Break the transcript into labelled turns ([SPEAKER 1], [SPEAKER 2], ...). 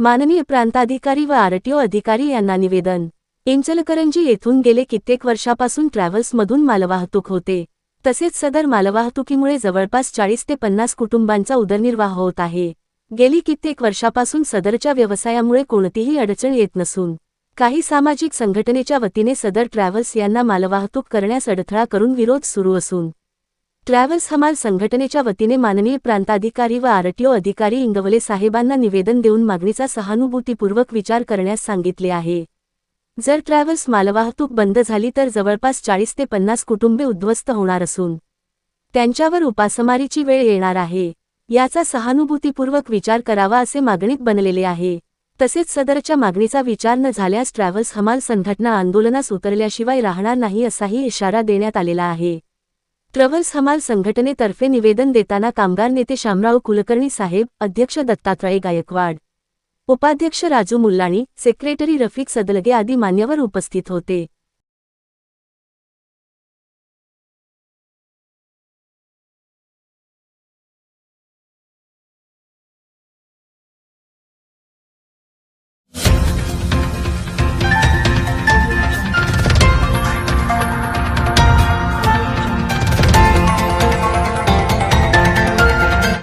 [SPEAKER 1] माननीय प्रांताधिकारी व आरटीओ अधिकारी यांना निवेदन. इंचलकरंजी येथून गेले कित्येक वर्षापासून ट्रॅव्हल्समधून मालवाहतूक होते. तसेच सदर मालवाहतुकीमुळे जवळपास चाळीस ते पन्नास कुटुंबांचा उदरनिर्वाह होत आहे. गेली कित्येक वर्षापासून सदरच्या व्यवसायामुळे कोणतीही अडचण येत नसून काही सामाजिक संघटनेच्या वतीने सदर ट्रॅव्हल्स यांना मालवाहतूक करण्यास अडथळा करून विरोध सुरू असून ट्रॅव्हल्स हमाल संघटनेच्या वतीने माननीय प्रांताधिकारी व आरटीओ अधिकारी इंगवले साहेबांना निवेदन देऊन मागणीचा सहानुभूतीपूर्वक विचार करण्यास सांगितले आहे. जर ट्रॅव्हल्स मालवाहतूक बंद झाली तर जवळपास चाळीस ते पन्नास कुटुंबे उद्ध्वस्त होणार असून त्यांच्यावर उपासमारीची वेळ येणार आहे. याचा सहानुभूतीपूर्वक विचार करावा असे मागणीत बनलेले आहे. तसेच सदरच्या मागणीचा विचार न झाल्यास ट्रॅव्हल्स हमाल संघटना आंदोलनास उतरल्याशिवाय राहणार नाही असाही इशारा देण्यात आलेला आहे. ट्रव्हल्स हमाल संघटनेतर्फे निवेदन देताना कामगार नेते शामराव कुलकर्णी साहेब अध्यक्ष दत्तात्रय गायकवाड उपाध्यक्ष राजू मुल्लाणी सेक्रेटरी रफिक सदलगे आदी मान्यवर उपस्थित होते.